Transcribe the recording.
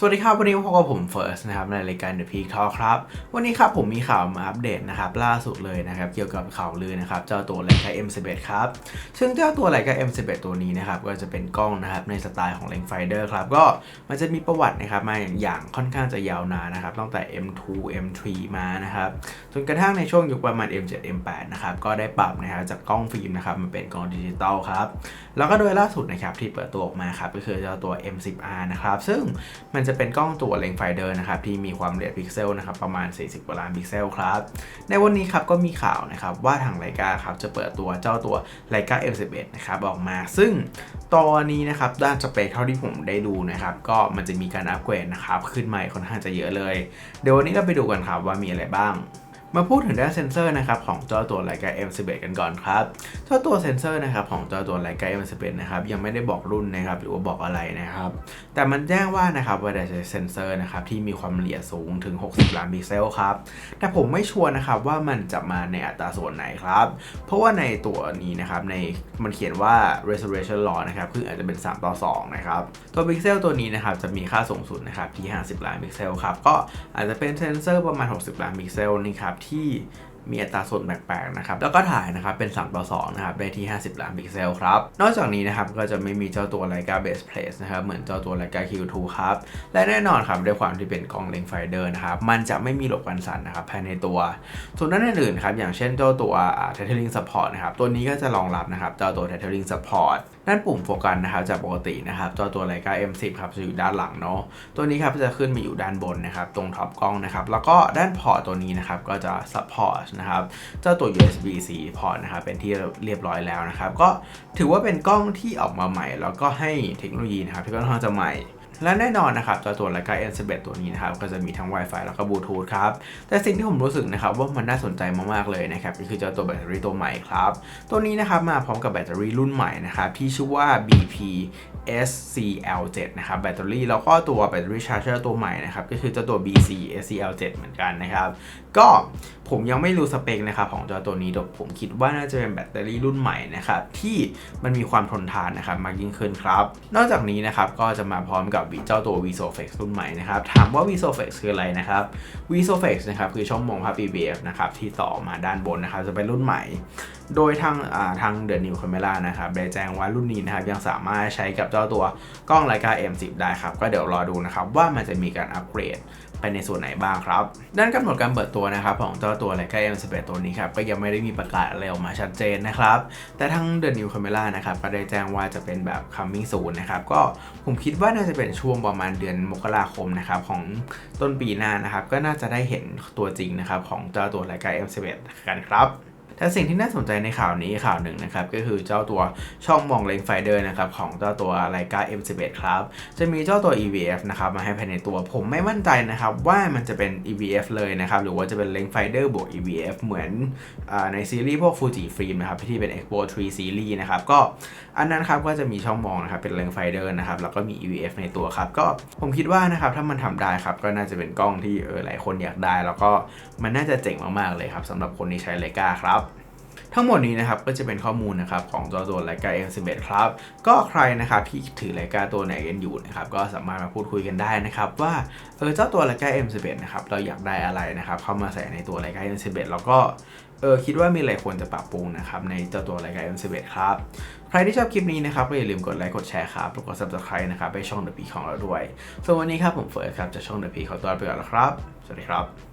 สวัสดีครับ วันนี้พบกับผมเฟิร์สนะครับในรายการ The Peak Talk ครับ วันนี้ครับผมมีข่าวมาอัปเดตนะครับล่าสุดเลยนะครับเกี่ยวกับข่าวลือนะครับเจ้าตัวไลกา M11 ครับซึ่งเจ้าตัวไลกา M11 ตัวนี้นะครับก็จะเป็นกล้องนะครับในสไตล์ของเลนส์ไฟเดอร์ครับก็มันจะมีประวัตินะครับมาอย่างค่อนข้างจะยาวนานนะครับตั้งแต่ M2 M3 มานะครับจนกระทั่งในช่วงยุคประมาณ M7 M8 นะครับก็ได้ปรับนะครับจากกล้องฟิล์มนะครับมาเป็นกล้องดิจิตอลครับแล้วก็โดยล่าสุดนะครับที่เปิดตัวออกมาครับก็คือเจ้าตัว M10R นะครับซึ่งมันจะเป็นกล้องตัวเลนส์ไฟเดอร์นะครับที่มีความละเอียดพิกเซลนะครับประมาณ 40กว่าล้านพิกเซลครับในวันนี้ครับก็มีข่าวนะครับว่าทางไลกาครับจะเปิดตัวเจ้าตัวไลกา M11 นะครับออกมา ซึ่งตอนนี้นะครับด้านสเปคเท่าที่ผมได้ดูนะครับก็มันจะมีการอัปเกรดนะครับขึ้นใหม่ค่อนข้างจะเยอะเลย เดี๋ยววันนี้เราไปดูกันครับว่ามีอะไรบ้าง มาพูดถึงด้านเซนเซอร์นะครับของเจ้าตัวไลกา M11 กันก่อนครับเจ้าตัวเซนเซอร์นะครับของเจ้าตัวไลกา M11 นะครับยังไม่ได้บอกรุ่นนะครับหรือว่าบอกอะไรนะครับแต่มันแจ้งว่านะครับว่าได้ใช้เซนเซอร์นะครับที่มีความละเอียดสูงถึง 60 ล้านพิกเซลครับแต่ผมไม่ชัวร์นะครับว่ามันจะมาในอัตราส่วนไหนครับเพราะว่าในตัวนี้นะครับในมันเขียนว่า resolution law นะครับคืออาจจะเป็น 3 ต่อ 2 นะครับตัวพิกเซลตัวนี้นะครับจะมีค่าสูงสุดนะครับที่ 50 ล้านพิกเซลครับก็อาจจะเป็นเซนเซอร์ประมาณ 60 ล้านพิกเซลนี่ครับที่มีอัตราส่วนแปลกๆนะครับ แล้วก็ถ่ายนะครับเป็น 3 ต่อ 2 นะครับ ได้ที่ 50 ล้านพิกเซลครับ นอกจากนี้นะครับก็จะไม่มีเจ้าตัว Leica Base Place นะครับ เหมือนเจ้าตัว Leica Q2 ครับ และแน่นอนครับด้วยความที่เป็นกล้องเลนส์ไฟเดอร์นะครับ มันจะไม่มีหลบกันสั่นนะครับภายในตัว ส่วนด้านอื่นๆครับอย่างเช่นเจ้าตัว Tethering Support นะครับ ตัวนี้ก็จะรองรับนะครับเจ้าตัว Tethering Support ด้านปุ่มโฟกัสนะครับจากปกตินะครับเจ้าตัวไลกา M10 ครับจะอยู่ด้านหลังเนาะตัวนี้ครับจะขึ้นมาอยู่ด้านบนนะครับตรงท็อปกล้องนะครับแล้วก็ด้านพอร์ตตัวนี้นะครับก็จะ support นะครับเจ้าตัว USB-C พอร์ตนะครับเป็นที่เรียบร้อยแล้วนะครับก็ถือว่าเป็นกล้องที่ออกมาใหม่ แล้วก็ให้เทคโนโลยีนะครับที่ค่อนข้างจะใหม่ และแน่นอนนะครับเจ้าตัว Leica M11 ตัวนี้นะครับก็จะมีทั้ง Wi-Fi แล้วก็บลูทูธครับแต่สิ่งที่ผมรู้สึกนะครับว่ามันน่าสนใจมากๆเลยนะครับก็คือเจ้าตัวแบตเตอรี่ตัวใหม่ครับตัวนี้นะครับมาพร้อมกับแบตเตอรี่รุ่นใหม่นะครับที่ชื่อว่า BP SCL7 นะครับแบตเตอรี่แล้วก็ตัวแบตเตอรี่ชาร์จเจอร์ตัวใหม่นะครับก็คือเจ้าตัว BC SCL7 เหมือนกันนะครับก็ ผมยังไม่รู้สเปคนะครับของจ้าตัวนี้แต่ผมคิดว่าน่าจะเป็นแบตเตอรี่รุ่นใหม่นะครับที่มันมีความทนทานนะครับมากยิ่งขึ้นครับ นอกจากนี้นะครับก็จะมาพร้อมกับเจ้าตัว VSOFX รุ่นใหม่นะครับถามว่า VSOFX คืออะไรนะครับ VSOFX นะครับคือช่องมองภาพ EVF นะครับที่ต่อมาด้านบนนะครับจะเป็นรุ่นใหม่ โดยทางทาง The New Camera นะครับได้แจ้งว่ารุ่นนี้นะครับยังสามารถใช้กับเจ้าตัวกล้อง Leica M10 ได้ครับก็เดี๋ยวรอดูนะครับว่ามันจะมีการอัปเกรด ไปในส่วนไหนบ้างครับ ด้านกำหนดการเปิดตัวนะครับของเจ้าตัว Leica M11 ตัวนี้ครับก็ยังไม่ได้มีประกาศอะไรออกมาชัดเจนนะครับ แต่ทั้ง The New Camera นะครับก็ได้แจ้งว่าจะเป็นแบบ coming soon นะครับก็ผมคิดว่าน่าจะเป็นช่วงประมาณเดือนมกราคมนะครับของต้นปีหน้านะครับก็น่าจะได้เห็นตัวจริงนะครับของเจ้าตัว Leica M11 กันครับ แต่สิ่งที่น่าสนใจในข่าวนี้ข่าวหนึ่งนะครับก็คือเจ้าตัวช่องมองเลนไฟเดอร์นะครับของเจ้าตัว Leica M11 ครับจะมีเจ้าตัว EVF นะครับมาให้ภายในตัวผมไม่มั่นใจนะครับว่ามันจะเป็น EVF เลยนะครับหรือว่าจะเป็นเลนไฟเดอร์บวก EVF เหมือนอในซีรีส์พวก Fuji Film นะครับที่เป็น Expo 3 Series นะครับก็อันนั้นครับก็จะมีช่องมองนะครับเป็นเลนไฟเดอร์นะครับแล้วก็มี EVF ในตัวครับก็ผมคิดว่านะครับถ้ามันทำได้ครับก็น่าจะเป็นกล้องที่เออหลายคนอยากได้ แล้วก็มันน่าจะเจ๋งมากๆเลยครับสำหรับคนที่ใช้ Leica ครับ ทั้งหมดนี้นะครับก็จะเป็นข้อมูลนะครับของเจ้าตัว Leica M11 ครับก็ใครนะครับที่ถือ Leica ตัวไหนกันอยู่นะครับก็สามารถมาพูดคุยกันได้นะครับว่าเออเจ้าตัว Leica M11 นะครับเราอยากได้อะไรนะครับเข้ามาใส่ในตัว Leica M11 แล้วก็เออคิดว่ามีอะไรควรจะปรับปรุงนะครับในเจ้าตัว Leica M11 ครับใครที่ชอบคลิปนี้นะครับก็อย่าลืมกดไลค์กดแชร์ครับแล้วก็ subscribe นะครับไปช่อง The P ของเราด้วยส่วนวันนี้ครับผมเฟิร์สครับจากช่อง The P ขอตัวไปก่อนแล้วครับ สวัสดีครับ